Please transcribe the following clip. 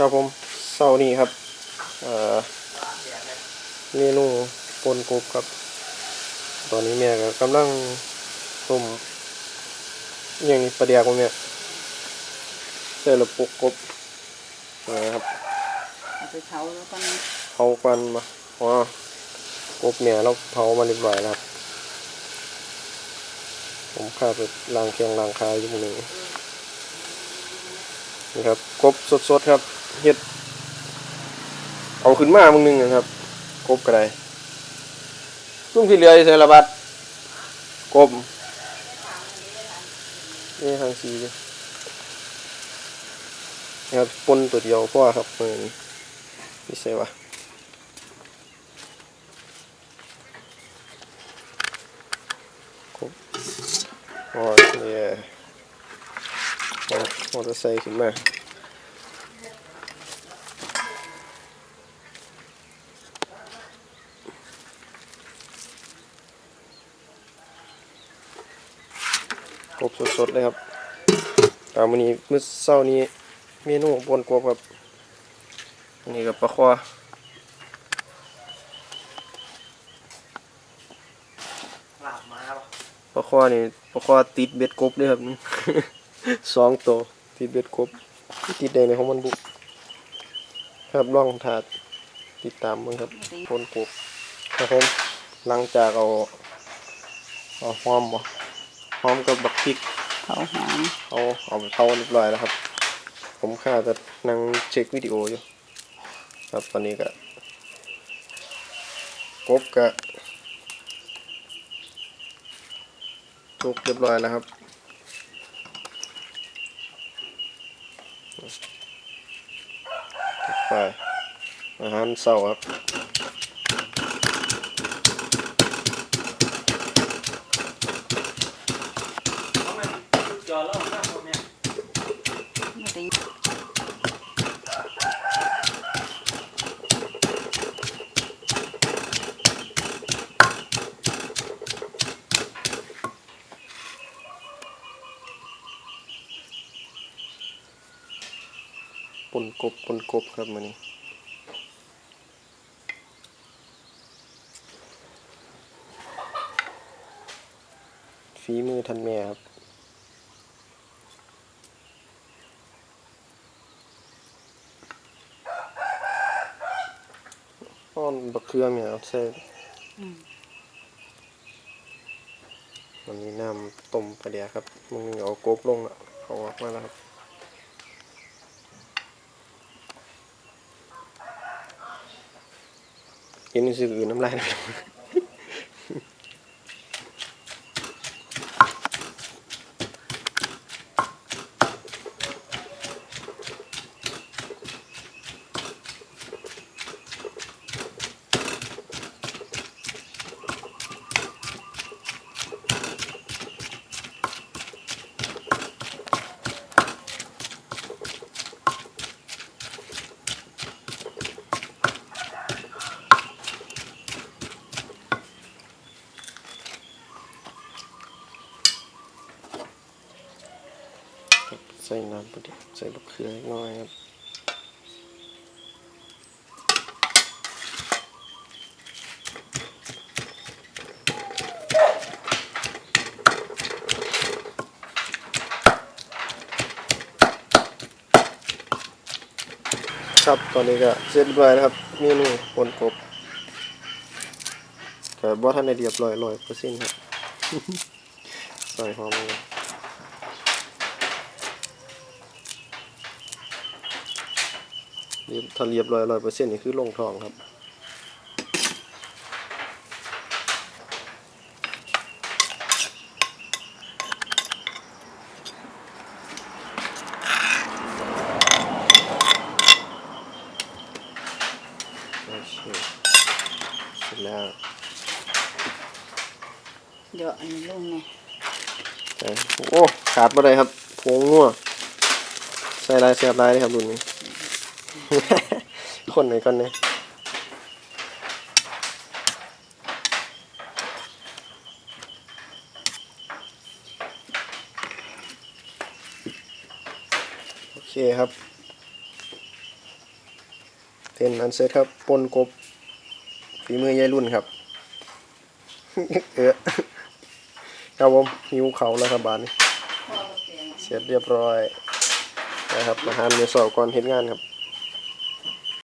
ครับผมเสาร์นี้ครับเอ่อเมนูปนกบครับ ตอนนี้แม่ก็กำลังต้มอหย่างนี้ปลาเดียกว่าแม่ใส่ระปุกกบนะครับเอาไปเผาแล้วก็เผาควันมาอ๋อกบเนี่ยเราเผามาเรียบร้อยแล้วครับผมข้าไปล้างเคียงล้างคายอยู่หนึ่งนี่ครับกบสดๆครับ เฮ็ด เอาขึ้นมามึงนึงนะครับกบกระไดลุงที่เหลือใส่ระบัดกบนี่ทางสีนะครับปนตัวเดียวพ่อครับมือนี่ใส่วะกบอ๋อเนี่ยเอามอเตอร์ไซค์ขึ้นมา กบสดๆเลยครับตามวันนี้มื้อเช้านี้เมนูปนกบครับอันนี้กับปลาคอหลาบมาปะปลาคอนี่ปลาคอติดเบ็ดกบเลยครับสองตัวติดเบ็ดกบติดแดงในของมันบุกครับล่องถาดติดตามมันครับปนกบครับผมหลังจากเอาเอาหอมบ่ หอมกับบักพริกเผาหอมเอาเอาไปเผาเรียบร้อยแล้วครับ ผมค่าจะนั่งเช็ควิดีโออยู่ ครับตอนนี้ก็กบก็ทุกเรียบร้อยแล้วครับไปอาหารเสาร์ครับ เพราะมันจอเล่าหน้าคนเนี่ย ไม่ได้ ปนกบปนกบครับมันนี้ฝีมือทันแม่ครับอ้อนบักเครื่องเนี่ยเอาใส่วันนี้น้ำต้มปลาเดียครับมึงเอากบลงแล้วเอาออกมาแล้วครับ เห็นสื่ออื่นน้ำลายไหล ใส่น้ำปลาเดีใส่บักเขือเล็กน้อยครับครับตอนนี้ก็เสร็จเรียบร้อยแล้วครับเมนูปนกบแต่บ่ทันได้เรียบร้อยร้อยเปอร์เซ็นต์ครับใส่หอมเลย เรียบ ถ้าเรียบร้อยร้อยเปอร์เซ็นต์นี่คือลงทองครับโอเคเสร็จแล้วเดี๋ยวอันนี้ลงไงใส่โอ้ ขาดมาได้ครับผงนัวใส่ลายเสียบลายเลยครับรุ่นนี้ คนไหนคนไหนโอเคครับเต้นอันเสร็จครับปนกบฝีมือยายรุ่นครับ เออครับผมหิวเขาแล้วครับบานนี้เสร็จเรียบร้อยนะครับอาหารมื้อเช้าก่อนเฮ็ดงานครับ